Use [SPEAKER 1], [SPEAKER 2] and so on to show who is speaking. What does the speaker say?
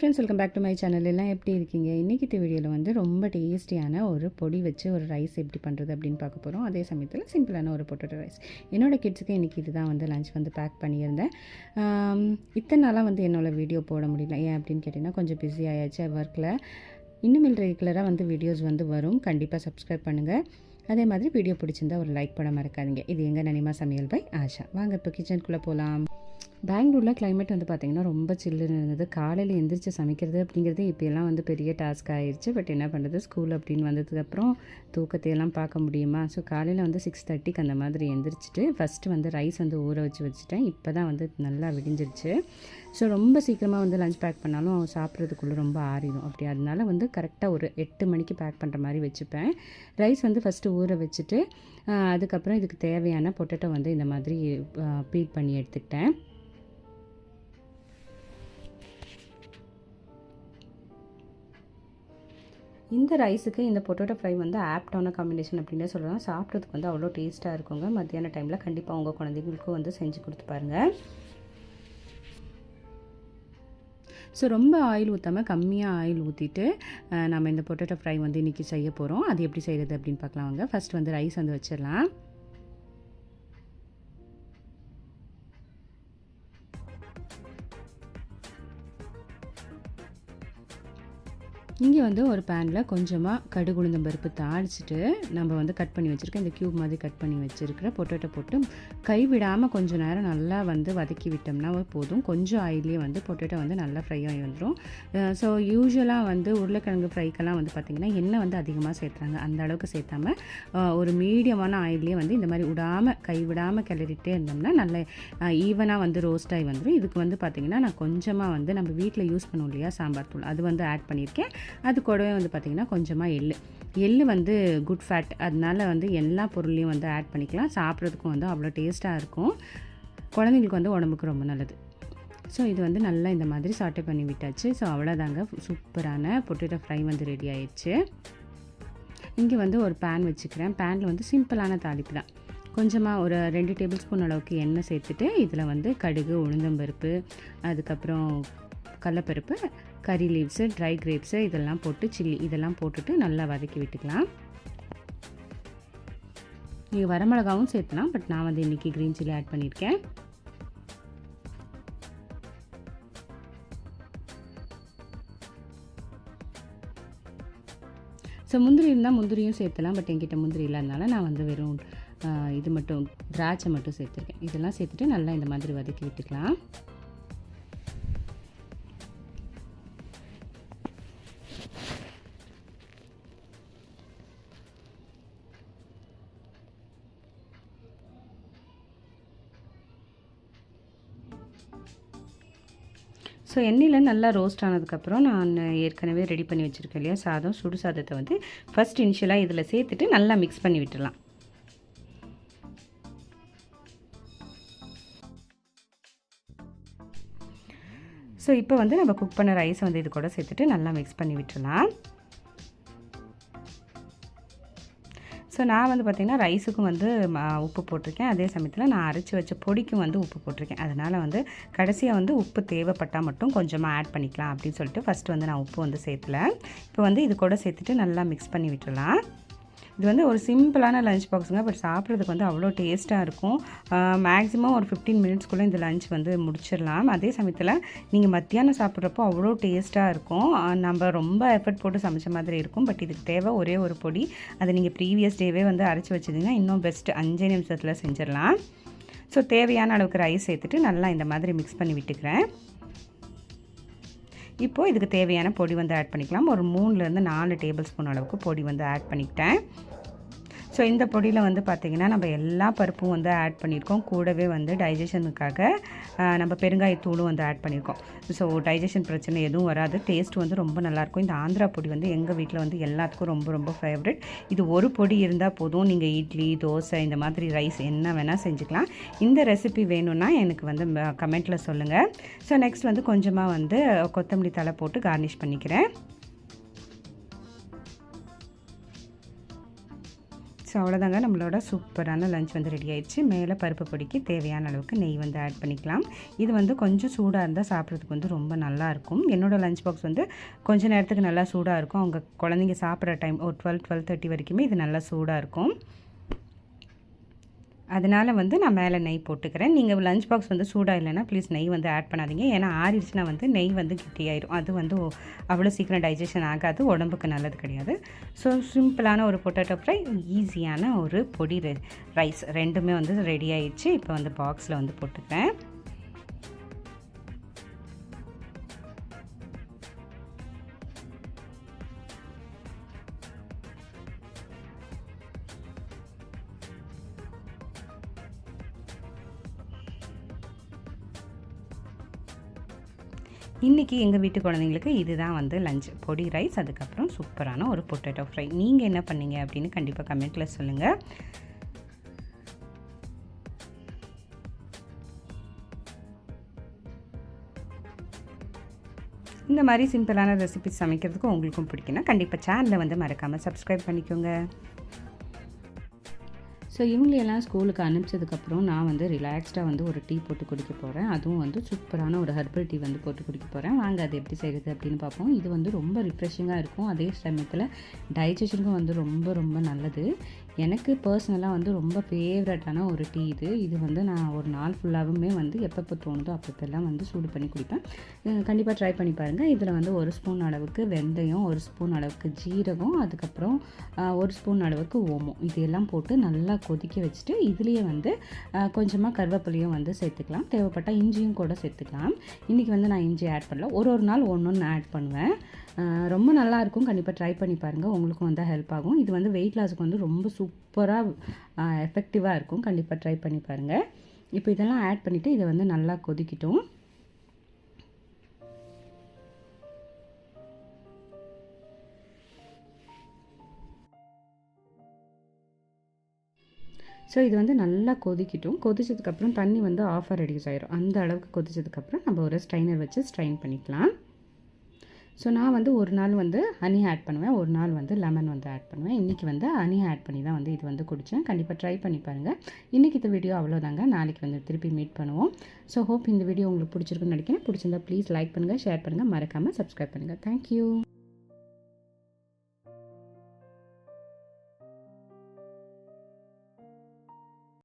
[SPEAKER 1] Friends welcome back to my channel எல்லாம் எப்படி இருக்கீங்க? இன்றைக்கி வீடியோவில் வந்து ரொம்ப டேஸ்டியான ஒரு பொடி வச்சு ஒரு ரைஸ் எப்படி பண்ணுறது அப்படின்னு பார்க்க போகிறோம் அதே சமயத்தில் சிம்பிளான ஒரு பொட்டேட்டோ ரைஸ் என்னோட கிட்ஸுக்கு இன்றைக்கி இதுதான் வந்து லஞ்ச் வந்து பேக் பண்ணியிருந்தேன். இத்தனை நாளாக வந்து என்னோட வீடியோ போட முடியல. ஏன் அப்படின்னு கேட்டிங்கன்னா கொஞ்சம் பிஸி ஆயாச்சு ஒர்க்கில் இன்னும் ரெகுலராக வந்து வீடியோஸ் வந்து வரும். கண்டிப்பாக சப்ஸ்கிரைப் பண்ணுங்கள் அதே மாதிரி வீடியோ பிடிச்சிருந்தா ஒரு லைக் பண்ண மறக்காதீங்க. இது எங்கள் நனிமா சமையல் பை ஆஷா. வாங்க இப்போ கிச்சனுக்குள்ளே போகலாம் பெங்களூரில் கிளைமேட் வந்து பார்த்திங்கன்னா ரொம்ப சில்லுன்னு இருந்தது. காலையில் எந்திரிச்சு சமைக்கிறது அப்படிங்கிறது இப்போயெல்லாம் வந்து பெரிய டாஸ்க் ஆயிடுச்சு பட் என்ன பண்ணுறது ஸ்கூல் அப்படின்னு வந்ததுக்கப்புறம் தூக்கத்தையெல்லாம் பார்க்க முடியுமா? ஸோ காலையில் வந்து சிக்ஸ் தேர்ட்டிக்கு அந்த மாதிரி எந்திரிச்சிட்டு ஃபஸ்ட்டு வந்து ரைஸ் வந்து ஊற வச்சு வச்சுட்டேன். இப்போ தான் வந்து நல்லா விடிஞ்சிருச்சு. ஸோ ரொம்ப சீக்கிரமாக வந்து லஞ்ச் பேக் பண்ணாலும் அவன் சாப்பிட்றதுக்குள்ளே ரொம்ப ஆறிடும். அப்படி அதனால வந்து கரெக்டாக ஒரு எட்டு மணிக்கு பேக் பண்ணுற மாதிரி வச்சுப்பேன். ரைஸ் வந்து ஃபஸ்ட்டு ஊற வச்சுட்டு அதுக்கப்புறம் இதுக்கு தேவையான பொட்டேட்டோ வந்து இந்த மாதிரி பீட் பண்ணி எடுத்துக்கிட்டேன். இந்த ரைஸுக்கு இந்த பொட்டேட்டோ ஃப்ரை வந்து ஆப்டான காம்பினேஷன் அப்படின்னே சொல்லலாம். சாப்பிட்றதுக்கு வந்து அவ்வளோ டேஸ்ட்டாக இருக்குங்க. மத்தியான டைமில் கண்டிப்பாக உங்கள் குழந்தைங்களுக்கும் வந்து செஞ்சு கொடுத்து பாருங்கள் ஸோ ரொம்ப ஆயில் ஊற்றாமல் கம்மியாக ஆயில் ஊற்றிட்டு நம்ம இந்த பொட்டேட்டோ ஃப்ரை வந்து இன்றைக்கி செய்ய போகிறோம் அது எப்படி செய்கிறது அப்படின்னு பார்க்கலாம் வாங்க. ஃபஸ்ட் வந்து ரைஸ் வந்து வச்சிடலாம். இங்கே வந்து ஒரு பேனில் கொஞ்சமாக கடுகு உளுந்தம் பருப்பு தாளிச்சிட்டு நம்ம வந்து கட் பண்ணி வச்சுருக்க இந்த க்யூப் மாதிரி கட் பண்ணி வச்சுருக்கிற பொட்டேட்டோ போட்டு கைவிடாமல் கொஞ்சம் நேரம் நல்லா வந்து வதக்கி விட்டோம்னா போதும். கொஞ்சம் ஆயிலே வந்து பொட்டேட்டோ வந்து நல்லா ஃப்ரை ஆகி வந்துடும் ஸோ யூஸ்வலாக வந்து உருளைக்கிழங்கு ஃப்ரைக்கெல்லாம் வந்து பார்த்திங்கன்னா எண்ணெய் வந்து அதிகமாக சேர்த்துறாங்க. அந்த அளவுக்கு சேர்த்தாம ஒரு மீடியமான ஆயிலே வந்து இந்த மாதிரி விடாமல் கைவிடாமல் கிளறிட்டே இருந்தோம்னா நல்ல ஈவனாக வந்து ரோஸ்ட் ஆகி வந்துடும் இதுக்கு வந்து பார்த்திங்கன்னா நான் கொஞ்சமாக வந்து நம்ம வீட்டில் யூஸ் பண்ணுவோம் இல்லையா சாம்பார் தூள். அது வந்து ஆட் பண்ணியிருக்கேன். அது கூடவே வந்து பார்த்திங்கன்னா கொஞ்சமாக எள்ளு. எள்ளு வந்து குட் ஃபேட் அதனால வந்து எல்லா பொருளையும் வந்து ஆட் பண்ணிக்கலாம். சாப்பிட்றதுக்கும் வந்து அவ்வளோ டேஸ்ட்டாக இருக்கும். குழந்தைங்களுக்கு வந்து உடம்புக்கு ரொம்ப நல்லது. ஸோ இது வந்து நல்லா இந்த மாதிரி சாட்டை பண்ணி விட்டாச்சு. ஸோ அவ்வளோதாங்க சூப்பரான பொட்டேட்டோ ஃப்ரை வந்து ரெடி ஆயிடுச்சு. இங்கே வந்து ஒரு பேன் வச்சுக்கிறேன். பேனில் வந்து சிம்பிளான தாளிப்பு தான். கொஞ்சமாக ஒரு ரெண்டு டேபிள் ஸ்பூன் அளவுக்கு எண்ணெய் சேர்த்துட்டு இதில் வந்து கடுகு உளுந்தம்பருப்பு அதுக்கப்புறம் கடலப்பருப்பு கறி லீவ்ஸு ட்ரை கிரேப்ஸு இதெல்லாம் போட்டு சில்லி இதெல்லாம் போட்டுட்டு நல்லா வதக்கி விட்டுக்கலாம். நீங்கள் வரமிளகாவும் சேர்த்துலாம் பட் நான் வந்து இன்றைக்கி க்ரீன் சில்லி ஆட் பண்ணியிருக்கேன் ஸோ முந்திரி இருந்தால் முந்திரியும் சேர்த்துலாம் பட் என்கிட்ட முந்திரி இல்லாதனால நான் வந்து வெறும் இது மட்டும் திராட்சை மட்டும் சேர்த்துருக்கேன். இதெல்லாம் சேர்த்துட்டு நல்லா இந்த மாதிரி வதக்கி விட்டுக்கலாம். ஸோ எண்ணெயில் நல்லா ரோஸ்ட் ஆனதுக்கப்புறம் நான் ஏற்கனவே ரெடி பண்ணி வச்சுருக்கேன் இல்லையா? சாதம் சுடு சாதத்தை வந்து ஃபஸ்ட் இனிஷியலாக இதில் சேர்த்துட்டு நல்லா மிக்ஸ் பண்ணி விட்டுடலாம் ஸோ இப்போ வந்து நம்ம குக் பண்ண ரைஸை வந்து இது கூட சேர்த்துட்டு நல்லா மிக்ஸ் பண்ணி விட்டுடலாம் ஸோ நான் வந்து பார்த்திங்கன்னா ரைஸுக்கும் வந்து உப்பு போட்டிருக்கேன். அதே சமயத்தில் நான் அரைச்சி வச்ச பொடிக்கும் வந்து உப்பு போட்டிருக்கேன். அதனால் வந்து கடைசியாக வந்து உப்பு தேவைப்பட்டால் மட்டும் கொஞ்சமாக ஆட் பண்ணிக்கலாம் அப்படின்னு சொல்லிட்டு ஃபஸ்ட்டு வந்து நான் உப்பு வந்து சேர்த்துல. இப்போ வந்து இது கூட சேர்த்துட்டு நல்லா மிக்ஸ் பண்ணி விட்டுடலாம். இது வந்து ஒரு சிம்பிளான லஞ்ச் பாக்ஸுங்க பட் சாப்பிட்றதுக்கு வந்து அவ்வளோ டேஸ்ட்டாக இருக்கும். மேக்ஸிமம் ஒரு ஃபிஃப்டீன் மினிட்ஸ்க்குள்ளே இந்த லஞ்ச் வந்து முடிச்சிடலாம். அதே சமயத்தில் நீங்கள் மத்தியானம் சாப்பிட்றப்போ அவ்வளோ டேஸ்ட்டாக இருக்கும். நம்ம ரொம்ப எஃபர்ட் போட்டு சமைச்ச மாதிரி இருக்கும். பட் இதுக்கு தேவை ஒரே ஒரு பொடி. அதை நீங்கள் ப்ரீவியஸ் டேவே வந்து அரைச்சி வச்சிங்கன்னா இன்னும் பெஸ்ட் அஞ்சே நிமிஷத்தில் செஞ்சிடலாம். ஸோ தேவையான அளவுக்கு ரைஸ் சேர்த்துட்டு நல்லா இந்த மாதிரி மிக்ஸ் பண்ணி விட்டுக்கிறேன். இப்போது இதுக்கு தேவையான பொடி வந்து ஆட் பண்ணிக்கலாம். ஒரு மூணுலேருந்து நாலு டேபிள் ஸ்பூன் அளவுக்கு பொடி வந்து ஆட் பண்ணிக்கிட்டேன். ஸோ இந்த பொடியில் வந்து பார்த்திங்கன்னா நம்ம எல்லா பருப்பும் வந்து ஆட் பண்ணியிருக்கோம் கூடவே வந்து டைஜஷனுக்காக நம்ம பெருங்காயத்தூளும் வந்து ஆட் பண்ணியிருக்கோம் ஸோ டைஜஷன் பிரச்சனை எதுவும் வராது. டேஸ்ட் வந்து ரொம்ப நல்லாயிருக்கும். இந்த ஆந்திரா பொடி வந்து எங்கள் வீட்டில் வந்து எல்லாத்துக்கும் ரொம்ப ரொம்ப ஃபேவரட் இது ஒரு பொடி இருந்தால் போதும். நீங்கள் இட்லி தோசை இந்த மாதிரி ரைஸ் என்ன வேணால் செஞ்சுக்கலாம். இந்த ரெசிபி வேணும்னா எனக்கு வந்து கமெண்ட்டில் சொல்லுங்கள் ஸோ நெக்ஸ்ட் வந்து கொஞ்சமாக வந்து கொத்தமல்லி தலை போட்டு கார்னிஷ் பண்ணிக்கிறேன். ஸோ அவ்வளோதாங்க நம்மளோட சூப்பரான லஞ்ச் வந்து ரெடி ஆயிடுச்சு. மேலே பருப்பு பொடிக்கு தேவையான அளவுக்கு நெய் வந்து ஆட் பண்ணிக்கலாம். இது வந்து கொஞ்சம் சூடாக இருந்தால் சாப்பிட்றதுக்கு வந்து ரொம்ப நல்லாயிருக்கும் என்னோடய லஞ்ச் பாக்ஸ் வந்து கொஞ்சம் நேரத்துக்கு நல்லா சூடாக இருக்கும். அவங்க குழந்தைங்க சாப்பிட்ற டைம் ஒரு டுவெல் டுவெல் தேர்ட்டி வரைக்குமே இது நல்லா சூடாக இருக்கும். அதனால் வந்து நான் மேலே நெய் போட்டுக்கிறேன். நீங்கள் லஞ்ச் பாக்ஸ் வந்து சூடாக இல்லைன்னா ப்ளீஸ் நெய் வந்து ஆட் பண்ணாதீங்க. ஏன்னா ஆறிடுச்சுன்னா வந்து நெய் வந்து கெட்டியாயிரும். அது வந்து அவ்வளோ சீக்கிரம் டைஜஷன் ஆகாது. உடம்புக்கு நல்லது கிடையாது. ஸோ சிம்பிளான ஒரு பொட்டேட்டோ ஃப்ரை ஈஸியான ஒரு பொடி ரைஸ் ரெண்டுமே வந்து ரெடி ஆயிடுச்சு. இப்போ வந்து பாக்ஸில் வந்து போட்டுக்கிறேன். இன்றைக்கி எங்கள் வீட்டு குழந்தைங்களுக்கு இதுதான் வந்து லஞ்ச் பொடி ரைஸ் அதுக்கப்புறம் சூப்பரான ஒரு பொட்டேட்டோ ஃப்ரை நீங்கள் என்ன பண்ணீங்க அப்படின்னு கண்டிப்பாக கமெண்ட்டில் சொல்லுங்கள் இந்த மாதிரி சிம்பிளான ரெசிபிஸ் சமைக்கிறதுக்கு உங்களுக்கும் பிடிக்குன்னா கண்டிப்பாக சேனலை வந்து மறக்காமல் சப்ஸ்கிரைப் பண்ணிக்கோங்க. ஸோ இவங்களையெல்லாம் ஸ்கூலுக்கு அனுப்பிச்சதுக்கப்புறம் நான் வந்து ரிலாக்ஸ்டாக வந்து ஒரு டீ போட்டு குடிக்க போகிறேன் அதுவும் வந்து சூப்பரான ஒரு ஹர்பல் டீ வந்து போட்டு குடிக்க போகிறேன் வாங்க அது எப்படி செய்கிறது அப்படின்னு பார்ப்போம். இது வந்து ரொம்ப ரிஃப்ரெஷிங்காக இருக்கும். அதே சமயத்தில் டைஜஷனுக்கும் வந்து ரொம்ப ரொம்ப நல்லது. எனக்கு பர்சனலாக வந்து ரொம்ப ஃபேவரட்டான ஒரு டீ இது. இது வந்து நான் ஒரு நாள் ஃபுல்லாகவுமே வந்து எப்பப்போ தோணுதோ அப்பப்பெல்லாம் வந்து சூடு பண்ணி குடிப்பேன். கண்டிப்பாக ட்ரை பண்ணி பாருங்கள் இதில் வந்து ஒரு ஸ்பூன் அளவுக்கு வெந்தயம் ஒரு ஸ்பூன் அளவுக்கு ஜீரகம் அதுக்கப்புறம் ஒரு ஸ்பூன் அளவுக்கு ஓமம். இதெல்லாம் போட்டு நல்லா கொதிக்க வச்சுட்டு இதுலேயே வந்து கொஞ்சமாக கருவேப்பிலையும் வந்து சேர்த்துக்கலாம். தேவைப்பட்டால் இஞ்சியும் கூட சேர்த்துக்கலாம். இன்றைக்கி வந்து நான் இஞ்சி ஆட் பண்ணல. ஒரு ஒரு நாள் ஒன்று ஒன்று ஆட் பண்ணுவேன். ரொம்ப நல்லாயிருக்கும் கண்டிப்பாக ட்ரை பண்ணி பாருங்கள் உங்களுக்கும் வந்து ஹெல்ப் ஆகும். இது வந்து வெயிட் லாஸுக்கு வந்து ரொம்ப சூப்பராக எஃபெக்டிவாக இருக்கும். கண்டிப்பாக ட்ரை பண்ணி பாருங்கள் இப்போ இதெல்லாம் ஆட் பண்ணிவிட்டு இதை வந்து நல்லா கொதிக்கிட்டோம். ஸோ இது வந்து நல்லா கொதிக்கட்டும். கொதிச்சதுக்கப்புறம் தண்ணி வந்து ஆஃபர் ரெடியூஸ் ஆயிரும். அந்த அளவுக்கு கொதிச்சதுக்கப்புறம் நம்ம ஒரு ஸ்ட்ரைனர் வச்சு ஸ்ட்ரைன் பண்ணிக்கலாம். ஸோ நான் வந்து ஒரு நாள் வந்து ஹனி ஆட் பண்ணுவேன். ஒரு நாள் வந்து லெமன் வந்து ஆட் பண்ணுவேன். இன்றைக்கி வந்து ஹனி ஆட் பண்ணி தான் வந்து இது வந்து குடித்தேன் கண்டிப்பாக ட்ரை பண்ணி பாருங்கள் இன்றைக்கி இந்த வீடியோ அவ்வளோதாங்க நாளைக்கு வந்து திருப்பி மீட் பண்ணுவோம். ஸோ ஹோப் இந்த வீடியோ உங்களுக்கு பிடிச்சிருக்குன்னு நினைக்கிறேன். பிடிச்சிருந்தா ப்ளீஸ் லைக் பண்ணுங்கள் ஷேர் பண்ணுங்கள் மறக்காமல் சப்ஸ்கிரைப் பண்ணுங்கள் தேங்க்யூ